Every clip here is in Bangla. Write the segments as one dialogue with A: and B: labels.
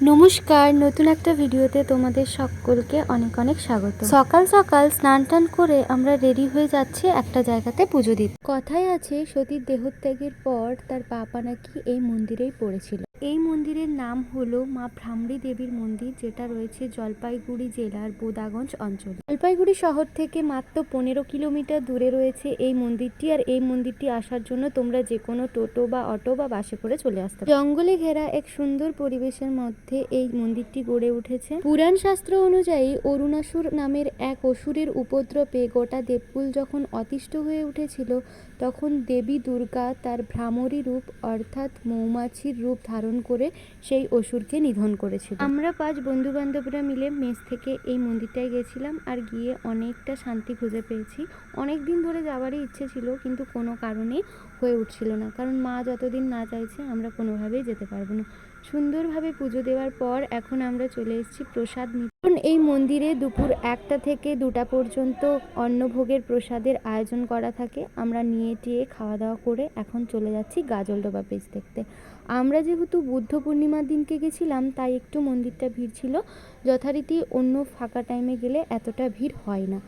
A: নমস্কার, নতুন একটা ভিডিওতে তোমাদের সকলকে অনেক অনেক স্বাগত। সকাল সকাল স্নান টান করে আমরা রেডি হয়ে যাচ্ছি একটা জায়গাতে পুজো দিতে। কথায় আছে সতীর দেহত্যাগের পর তার পাপা নাকি এই মন্দিরেই পড়েছিল। এই মন্দিরের নাম হলো মা ভ্রামরী দেবীর মন্দির, যেটা রয়েছে জলপাইগুড়ি জেলার বোদাগঞ্জ অঞ্চলে। জলপাইগুড়ি শহর থেকে মাত্র পনেরো কিলোমিটার দূরে রয়েছে এই মন্দিরটি, আর এই মন্দিরটি আসার জন্য তোমরা যে কোনো টোটো বা অটো বা বাসে করে চলে আসতে জঙ্গলে ঘেরা এক সুন্দর পরিবেশের মধ্যে এই মন্দিরটি গড়ে উঠেছে। পুরাণ শাস্ত্র অনুযায়ী অরুণাসুর নামের এক অসুরের উপদ্রবে গোটা দেবকুল যখন অতিষ্ঠ হয়ে উঠেছিল, তখন দেবী দুর্গা তার ভ্রামরী রূপ, অর্থাৎ মৌমাছির রূপ ধারণ করে সেই অসুরকে নিধন করেছিল। আমরা পাঁচ বন্ধু বান্ধবরা মিলে মেস থেকে এই মন্দিরটায় গেছিলাম আর গিয়ে অনেকটা শান্তি খুঁজে পেয়েছি। অনেক দিন ধরে যাওয়ারই ইচ্ছে ছিল কিন্তু কোনো কারণে হয়ে উঠছিল না। কারণ মা যতদিন না চাইছে আমরা কোনোভাবেই যেতে পারব না। সুন্দরভাবে পুজো দেওয়ার পর এখন আমরা চলে এসেছি প্রসাদ নিতে। এখন এই মন্দিরে দুপুর একটা থেকে দুটা পর্যন্ত অন্নভোগের প্রসাদের আয়োজন করা থাকে। আমরা নিয়ে টিয়ে খাওয়া দাওয়া করে এখন চলে যাচ্ছি গাজলডোবা পেজ দেখতে। আমরা যেহেতু বুদ্ধ পূর্ণিমার দিনকে গেছিলাম, তাই একটু মন্দিরটা ভিড় ছিল। যথারীতি অন্য ফাঁকা টাইমে গেলে এতটা ভিড় হয় না।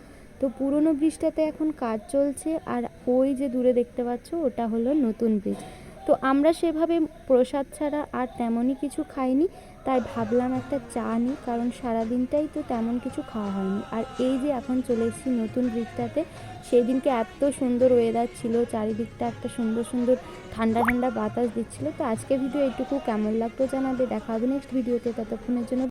A: তো পুরনো ব্রিজটাতে এখন কাজ চলছে, আর ওই যে দূরে দেখতে পাচ্ছ, ওটা হলো নতুন ব্রিজ তো আমরা সেভাবে প্রসাদ ছাড়া আর তেমনই কিছু খাইনি, তাই ভাবলাম একটা চা নিই, কারণ সারাদিনটাই তো তেমন কিছু খাওয়া হয়নি। আর এই যে এখন চলে এসেছি নতুন ব্রিজটাতে সেই দিনকে এত সুন্দর ওয়েদার ছিল, চারিদিকটা একটা সুন্দর সুন্দর ঠান্ডা ঠান্ডা বাতাস দিচ্ছিল। তো আজকে ভিডিও এইটুকু। কেমন লাগতো জানাবে? দেখা হবে নেক্সট ভিডিওতে ততক্ষণের জন্য